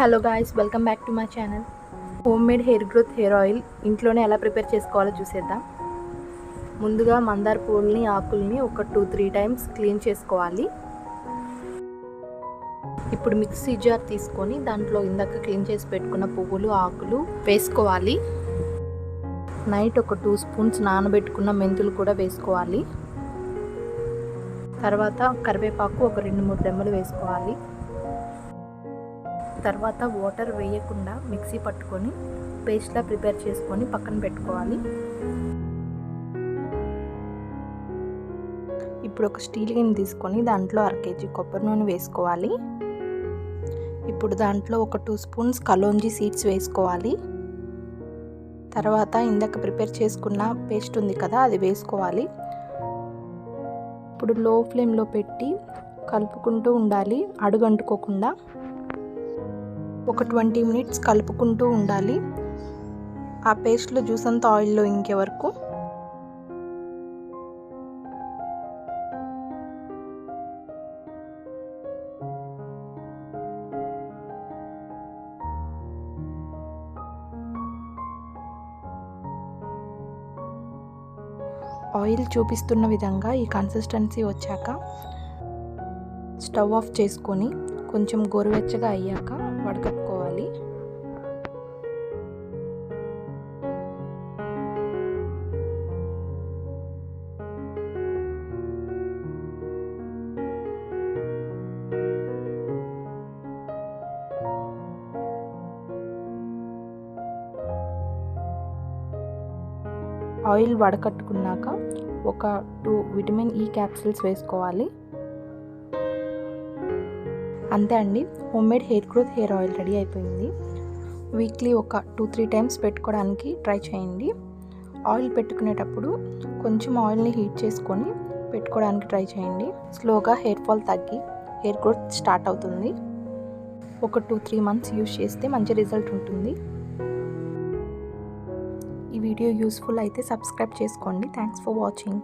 Hello guys welcome back to my channel. Homemade hair growth hair oil ఇంట్లోనే ఎలా prepare చేసుకోవాలో చూసేద్దాం. ముందుగా మందార పూలని ఆకుల్ని ఒక టూ త్రీ టైమ్స్ క్లీన్ చేసుకోవాలి. ఇప్పుడు మిక్సీ జార్ తీసుకొని దాంట్లో ఇందాక క్లీన్ చేసి పెట్టుకున్న పువ్వులు ఆకులు వేసుకోవాలి. నైట్ ఒక టూ స్పూన్స్ నానబెట్టుకున్న మెంతులు కూడా వేసుకోవాలి. తర్వాత కరివేపాకు ఒక రెండు మూడు రెమ్మలు వేసుకోవాలి. తర్వాత వాటర్ వేయకుండా మిక్సీ పట్టుకొని పేస్ట్లా ప్రిపేర్ చేసుకొని పక్కన పెట్టుకోవాలి. ఇప్పుడు ఒక స్టీల్ గిన్నె తీసుకొని దాంట్లో అర కేజీ కొబ్బరి నూనె వేసుకోవాలి. ఇప్పుడు దాంట్లో ఒక టూ స్పూన్స్ కలోంజీ సీడ్స్ వేసుకోవాలి. తర్వాత ఇందాక ప్రిపేర్ చేసుకున్న పేస్ట్ ఉంది కదా అది వేసుకోవాలి. ఇప్పుడు లో ఫ్లేమ్లో పెట్టి కలుపుకుంటూ ఉండాలి అడుగంటుకోకుండా. ఒక ట్వంటీ మినిట్స్ కలుపుకుంటూ ఉండాలి. ఆ పేస్ట్లో జ్యూస్ అంతా ఆయిల్లో ఇంకే వరకు. ఆయిల్ చూపిస్తున్న విధంగా ఈ కన్సిస్టెన్సీ వచ్చాక స్టవ్ ఆఫ్ చేసుకొని కొంచెం గోరువెచ్చగా అయ్యాక వడక ఆయిల్ వడకట్టుకున్నాక ఒక టూ విటమిన్ ఈ క్యాప్సిల్స్ వేసుకోవాలి. అంతే అండి homemade hair growth hair oil ready అయిపోయింది. వీక్లీ ఒక టూ త్రీ టైమ్స్ పెట్టుకోవడానికి ట్రై చేయండి. ఆయిల్ పెట్టుకునేటప్పుడు కొంచెం ఆయిల్ని హీట్ చేసుకొని పెట్టుకోవడానికి ట్రై చేయండి. స్లోగా హెయిర్ ఫాల్ తగ్గి హెయిర్ గ్రోత్ స్టార్ట్ అవుతుంది. ఒక టూ త్రీ మంత్స్ యూజ్ చేస్తే మంచి రిజల్ట్ ఉంటుంది. వీడియో యూస్ఫుల్ అయితే సబ్స్క్రైబ్ చేసుకోండి. Thanks for watching